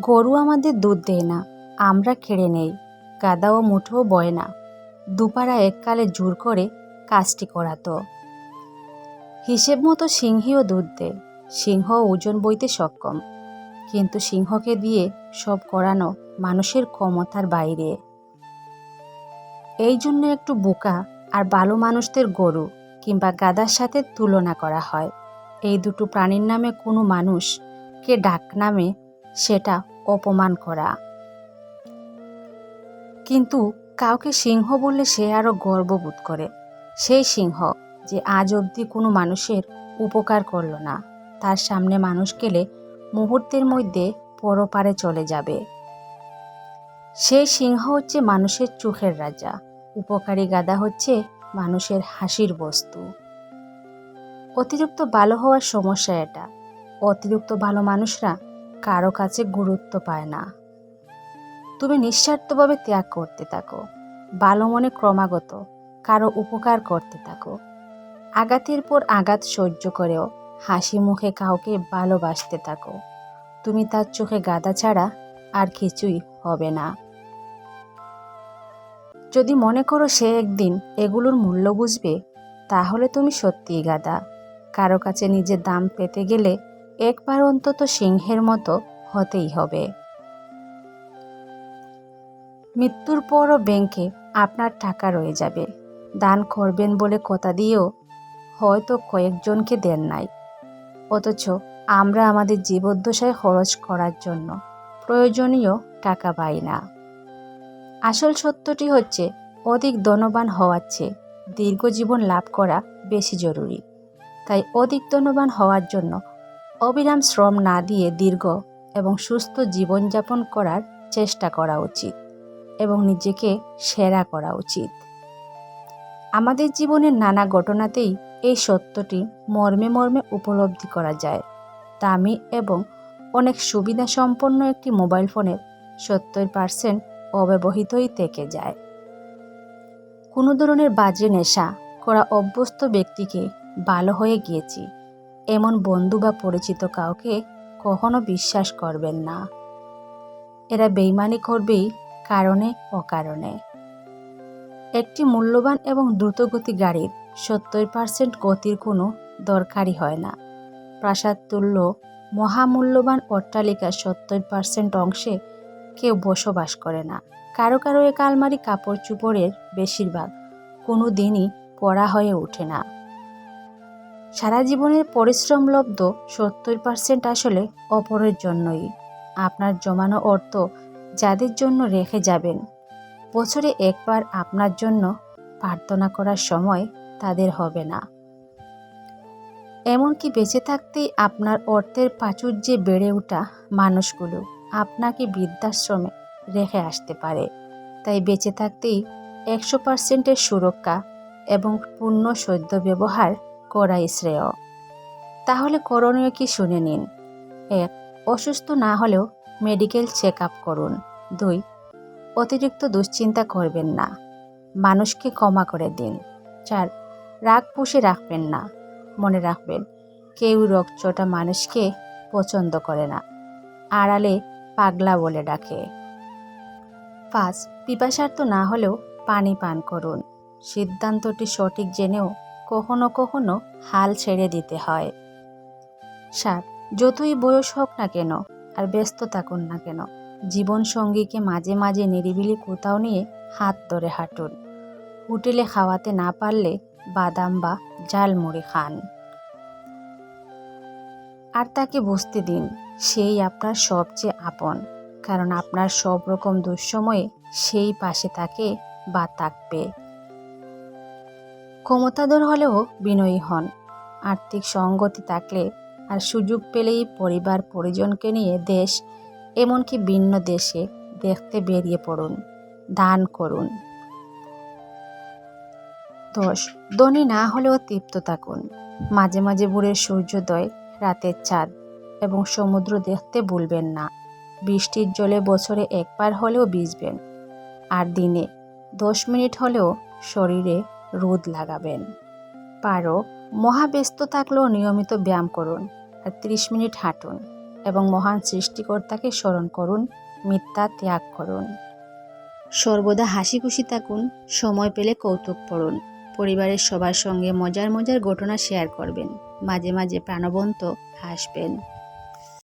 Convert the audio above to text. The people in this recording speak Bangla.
গরু আমাদের দুধ দেয় না, আমরা কেড়ে নেই গাদাও মুঠো বয় না। দুপাড়া এককালে জোর করে কাজটি করাতো। হিসেব মতো সিংহীও দুধ দেয়, সিংহ ওজন বইতে সক্ষম। কিন্তু সিংহকে দিয়ে সব করানো মানুষের ক্ষমতার বাইরে। এই জন্য একটু বোকা আর ভালো মানুষদের গরু কিংবা গাদার সাথে তুলনা করা হয়। এই দুটো প্রাণীর নামে কোনো মানুষকে ডাক নামে সেটা অপমান করা। কিন্তু কাউকে সিংহ বললে সে আরও গর্ববোধ করে। সেই সিংহ যে আজ অবধি কোনো মানুষের উপকার করল না, তার সামনে মানুষ গেলে মুহূর্তের মধ্যে পরপারে চলে যাবে। সেই সিংহ হচ্ছে মানুষের চোখের রাজা, উপকারী গাদা হচ্ছে মানুষের হাসির বস্তু। অতিরিক্ত ভালো হওয়ার সমস্যা এটা। অতিরিক্ত ভালো মানুষরা কারও কাছে গুরুত্ব পায় না। তুমি নিঃস্বার্থভাবে ত্যাগ করতে থাকো। ভালো মনে ক্রমাগত কারও উপকার করতে থাকো। আঘাতের পর আঘাত সহ্য করেও হাসি মুখে কাউকে ভালোবাসতে থাকো। তুমি তার চোখে গাদা ছাড়া আর কিছুই হবে না। যদি মনে করো সে একদিন এগুলোর মূল্য বুঝবে, তাহলে তুমি সত্যিই গাদা কারও কাছে নিজের দাম পেতে গেলে একবার অন্তত সিংহের মতো হতেই হবে। মৃত্যুর পরও ব্যাংকে আপনার টাকা রয়ে যাবে। দান করবেন বলে কথা দিয়েও হয়তো কয়েকজনকে দেন নাই। অথচ আমরা আমাদের জীবদ্দশায় খরচ করার জন্য প্রয়োজনীয় টাকা পাই না। আসল সত্যটি হচ্ছে, অধিক ধনবান হওয়ার চেয়ে দীর্ঘ জীবন লাভ করা বেশি জরুরি। তাই অধিক ধনবান হওয়ার জন্য অবিরাম শ্রম না দিয়ে দীর্ঘ এবং সুস্থ জীবনযাপন করার চেষ্টা করা উচিত এবং নিজেকে সেরা করা উচিত। আমাদের জীবনের নানা ঘটনাতেই এই সত্যটি মর্মে মর্মে উপলব্ধি করা যায়। দামি এবং অনেক সুবিধা সম্পন্ন একটি মোবাইল ফোনের সত্তর পার্সেন্ট অব্যবহৃতই থেকে যায়। কোনো ধরনের বাজে নেশা করা অভ্যস্ত ব্যক্তিকে ভালো হয়ে গিয়েছি। এমন বন্ধু বা পরিচিত কাউকে কখনো বিশ্বাস করবেন না। এরা বেইমানি করবেই কারণে অকারণে। একটি মূল্যবান এবং দ্রুতগতি গাড়ির সত্তর পার্সেন্ট গতির কোনো দরকারই হয় না। প্রাসাদ তুল্য মহামূল্যবান অট্টালিকার সত্তর পার্সেন্ট অংশে কেউ বসবাস করে না। কারও কারও এক আলমারি কাপড় চুপড়ের বেশিরভাগ কোনো দিনই পড়া হয়ে ওঠে না। সারা জীবনের পরিশ্রমলব্ধ সত্তর পার্সেন্ট আসলে অপরের জন্যই। আপনার জমানো অর্থ যাদের জন্য রেখে যাবেন। বছরে একবার আপনার জন্য প্রার্থনা করার সময় তাদের হবে না। এমনকি বেঁচে থাকতেই আপনার অর্থের প্রাচুর্যে বেড়ে ওঠা মানুষগুলো আপনাকে বৃদ্ধাশ্রমে রেখে আসতে পারে। তাই বেঁচে থাকতেই একশো পার্সেন্টের সুরক্ষা এবং পূর্ণ সদ্য ব্যবহার করাই শ্রেয়। তাহলে করণীয় কি শুনে নিন? এক অসুস্থ না হলেও মেডিকেল চেক আপ করুন। দুই, অতিরিক্ত দুশ্চিন্তা করবেন না। মানুষকে ক্ষমা করে দিন। চার, রাগ পুষে রাখবেন না। মনে রাখবেন, কেউ রকচটা মানুষকে পছন্দ করে না। আড়ালে পাগলা বলে ডাকে। পাঁচ, পিপাসার্থ না হলেও পানি পান করুন। সিদ্ধান্তটি সঠিক জেনেও কখনো কখনো হাল ছেড়ে দিতে হয়। সাত, যতই বয়স হোক না কেন আর ব্যস্ত থাকুন না কেন জীবন সঙ্গীকে মাঝে মাঝে নিরিবিলি কোথাও নিয়ে হাত ধরে হাঁটুন। হোটেলে খাওয়াতে না পারলে বাদাম বা মুড়ি খান। আর তাকে বুঝতে দিন, সেই আপনার সবচেয়ে আপন, কারণ আপনার সব রকম দুঃসময়ে সেই পাশে থাকে বা থাকবে। ক্ষমতাধর হলেও বিনয়ী হন। আর্থিক সঙ্গতি থাকলে আর সুযোগ পেলেই পরিবার পরিজনকে নিয়ে দেশ, এমনকি ভিন্ন দেশে দেখতে বেরিয়ে পড়ুন, দান করুন। দশ, ধনী না হলেও তৃপ্ত থাকুন। মাঝে মাঝে ভোরের সূর্যোদয়, রাতের চাঁদ এবং সমুদ্র দেখতে ভুলবেন না। বৃষ্টির জলে বছরে একবার হলেও ভিজবেন। আর দিনে দশ মিনিট হলেও শরীরে রোদ লাগাবেন। পারো, মহাব্যস্ত থাকলেও নিয়মিত ব্যায়াম করুন আর ত্রিশ মিনিট হাঁটুন এবং মহান সৃষ্টিকর্তাকে স্মরণ করুন, মিথ্যা ত্যাগ করুন। সর্বদা হাসি খুশি থাকুন, সময় পেলে কৌতুক পড়ুন, পরিবারের সবার সঙ্গে মজার মজার ঘটনা শেয়ার করবেন, মাঝে মাঝে প্রাণবন্ত হাসবেন।